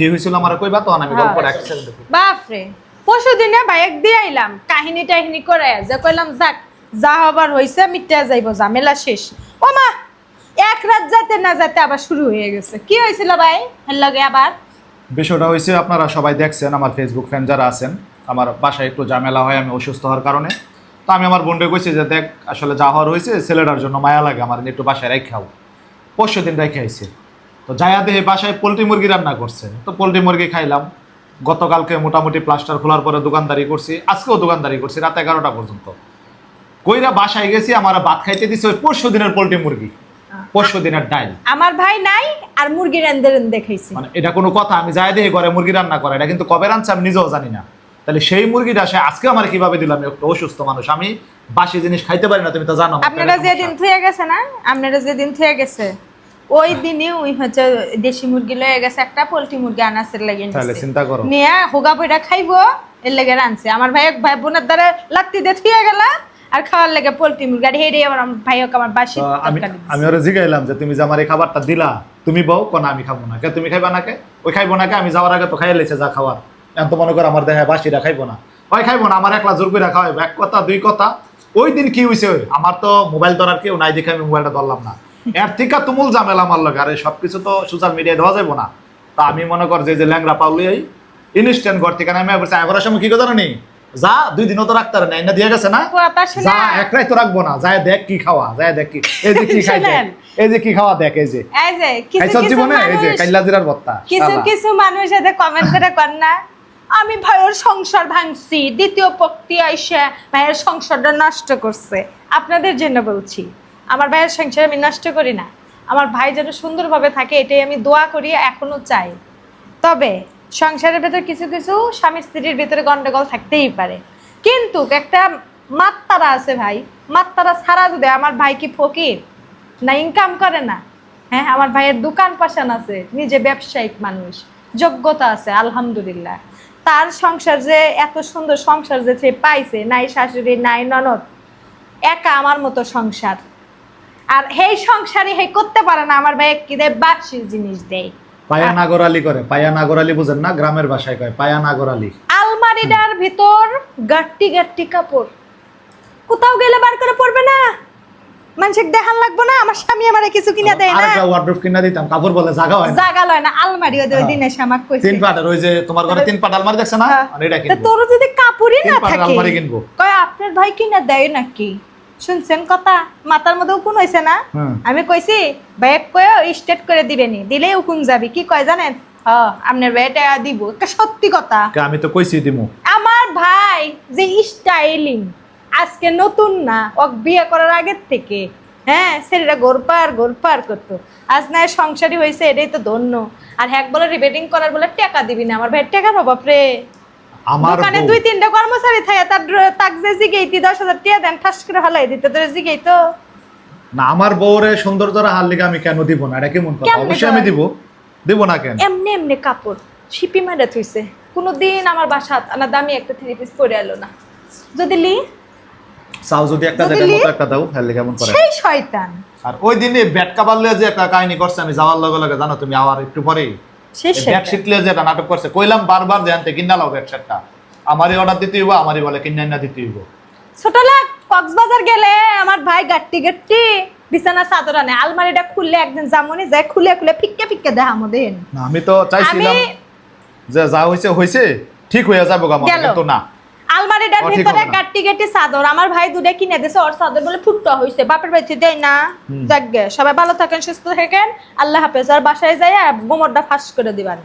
কি হয়েছিল আমার কইবা? তো আমি হ্যাঁ। গল্পটা এক সেকেন্ড দেখি। বাপরে। পরশু দিনে বাইক দিয়ে আইলাম কাহিনী টাহিনী করে যে কইলাম যাক যা হবার হইছে মিটে যাইব ঝামেলা শেষ। ও মা এক রাত যাইতে না যাইতে আবার শুরু হয়ে গেছে। কি হয়েছিল ভাই? লগে আবার? বিষয়টা হয়েছে আপনারা সবাই দেখছেন আমার ফেসবুক ফ্যান যারা আছেন আমার বাসায় একটু ঝামেলা হয় আমি অসুস্থ হওয়ার কারণে। তো আমি আমার বোনকে কইছি যে দেখ আসলে যা হওয়ার হয়েছে ছেলেটার জন্য মায়া লাগে আমার একটু বাসায় রেখাও পরশু দিন রেখে আইছে। তো যায়া দেহে বাসায় পোলট্রি মুরগি রান্না করছে। তো পোলট্রি মুরগি খাইলাম। গতকালকে মোটামুটি প্লাস্টার খোলার পরে দোকানদারি করছি। আজকেও দোকানদারি করছি রাত এগারোটা পর্যন্ত। কইরা বাসায় গেছি আমার ভাত খাইতে দিছে ওই পরশু দিনের পোলট্রি মুরগি। পরশু দিনের ডাইল। আমার ভাই নাই আর মুরগি খাইছি। মানে এটা কোনো কথা আমি যাই দেখে ঘরে মুরগি রান্না করে। এটা কিন্তু কবে রাঁধছে আমি নিজেও জানি না। তাহলে সেই মুরগিটা সে আজকে আমার কীভাবে দিলাম আমি একটা অসুস্থ মানুষ আমি বাসি জিনিস খাইতে পারি না তুমি তো জানো আপনারা যেদিন থুয়ে গেছে না? আপনারা যেদিন থুয়ে গেছে? ওই দিনই ওই হচ্ছে দেশি মুরগি লয়ে গেছে একটা পোল্ট্রি মুরগি আনাসের লাগে তাহলে চিন্তা করো। নিয়ে হোগা বইটা খাইবো এর লেগে রানছে আমার ভাই ভাই বোনের দ্বারা লাত্তি দিয়ে থুয়ে গেল আর খাওয়ার লেগে পোল্ট্রি মুরগি। আর হেরে আমার ভাই আমার বাসি আমি ওরা জিগাইলাম যে তুমি যে আমার এই খাবারটা দিলা তুমি বউ কোন আমি খাব না। কে তুমি খাইবা না কে? ওই খাইবো না কে? আমি যাওয়ার আগে তো খাইয়ে লেছে যা খাওয়ার। এখন তো মনে করো আমার দেখা বাসিরা খাইবো না। ওই খাইবো না আমার একলা জোর করে খাওয়াইবো। এক কথা দুই কথা। ওই দিন কি হয়েছে আমার তো মোবাইল ধরার কেউ নাই দেখে আমি মোবাইলটা ধরলাম না। এর থেকে তুমুল ঝামেলা আমার লগে আরে সবকিছু তো সোশ্যাল মিডিয়ায় দেওয়া যাব না। তা আমি মনে কর যে যে ল্যাংরা পাউলি এই ইনস্ট্যান্ট ঘর থেকে আমি বলছি আগরার সময় কি কথা জানি যা দুই দিনও তো রাখতে না এনে দিয়ে গেছে না? যা একরাই তো রাখব না। যায় দেখ কি খাওয়া যায় দেখ কি। এই যে কি খাই এই যে কি খাওয়া দেখ এই যে। এই যে কিছু কিছু এই যে কাইলা জিরার ভর্তা কিছু কিছু মানুষ এতে কমেন্ট করে কর না আমি ভাইয়ের সংসার ভাঙছি দ্বিতীয় পক্তি আইসা ভাইয়ের সংসারটা নষ্ট করছে। আপনাদের জন্য বলছি। আমার ভাইয়ের সংসার আমি নষ্ট করি না। আমার ভাই যেন সুন্দরভাবে থাকে, এটাই আমি দোয়া করি এখনও চাই। তবে সংসারের ভেতর কিছু কিছু স্বামী স্ত্রীর ভিতরে গন্ডগোল থাকতেই পারে। কিন্তু একটা মাত্তারা আছে ভাই, মাত্তারা ছাড়া যদি আমার ভাই কি ফকির? না ইনকাম করে না। হ্যাঁ আমার ভাইয়ের দোকান পাশান আছে, নিজে ব্যবসায়িক মানুষ, যোগ্যতা আছে, আলহামদুলিল্লাহ। তার সংসার যে এত সুন্দর সংসার যে সে পাইছে, নাই শাশুড়ি, নাই ননদ, একা আমার মতো সংসার। আর সেই সংসারই হে করতে পারে না আমার ভাই কি দেয়? বাসির জিনিস দেয়। পায়া নাগরালি করে পায়া নাগরালি বুঝেন না গ্রামের ভাষায় কয় পায়া নাগরালি। আলমারিটার ভিতর গাট্টি গাট্টি কাপড়। কোথাও গেলে বার করে পড়বে না। মানুষের দেখান লাগবো না আমার স্বামী আমার কিছু কিনে দেয় না। আরেকটা ওয়ার্ড্রোব কিনা দিতাম কাপড় বলে জায়গা হয় না। জাগা লয় না আলমারি ওই দিনে এসে আমাকে কইছে। তিন পাটের ওই যে তোমার ঘরে তিন পাট আলমারি দেখছে না? হ্যাঁ। আর এটা কিনবো। তোর যদি কাপড়ই না থাকে আলমারি কিনবো। কয় আপনার ভাই কিনা দেয় নাকি? শুনছেন কথা? মাথার মধ্যে উকুন হয়েছে না? আমি কইছি ভাইয়ের কয়ে স্টেট করে দিবেনি দিলেই উকুন যাবি। কি কয় জানেন? আপনার ভাইটা দিব। একটা সত্যি কথা। আমি তো কইছি দিমু। আমার ভাই যে স্টাইলিং আজকে নতুন না ও বিয়ে করার আগের থেকে হ্যাঁ ছেলেটা গোরপার গোরপার করতো। আজ না সংসারী হয়েছে এটাই তো ধন্য। আর হ্যাক বলে রিপেটিং করার বলে টাকা দিবি না। আমার ভাই টাকার অভাব রে। আমার দোকানে দুই তিনটা কর্মচারী থাকে তার তাক যে জিগেইতি দশ হাজার টাকা দেন ঠাস করে হালাই দিতে তোর জিগেই তো না আমার বউরে হার লিগে আমি কেন দিব না? এটা কেমন কথা? অবশ্যই আমি দিব। দিব না কেন? এমনি এমনি কাপড় শিপি মারা থইছে। কোনোদিন আমার বাসাত আনা দামি একটা থ্রি পিস পরে এলো না। যদি লি? চাও যদি একটা লি- মতো একটা দাও হ্যাঁ কেমন করে। সেই শয়তান। আর ওই দিনে ব্যাট কাবার লিয়ে যে একটা কাহিনী করছে আমি যাওয়ার লগে লগে জানো তুমি আবার একটু পরেই। সেই শিখলে নাটক করছে কইলাম বারবার কিনা লাও আমারই অর্ডার দিতে হইব আমারই বলে কিনা না দিতে হইব। ছোটলা কক্সবাজার গেলে আমার ভাই গাট্টি গাট্টি বিছানা চাদর আনে আলমারিটা খুললে একদিন জামনি যায় খুলে খুলে ফিক্কে ফিক্কে দেখা আমাদের আমি তো চাইছিলাম যে যা হইছে হইছে ঠিক হয়ে যাবে গা গেল। কিন্তু না। আলমারিটার এটা ভিতরে কাটি কাটি চাদর আমার ভাই দুটা কিনে দিছে ওর চাদর বলে ফুটটা হইছে বাপের বাড়িতে দেয় না। যাকগে সবাই ভালো থাকেন সুস্থ থাকেন। আল্লাহ হাফেজ। আর বাসায় যাই গোমরটা ফাঁস করে দিবান।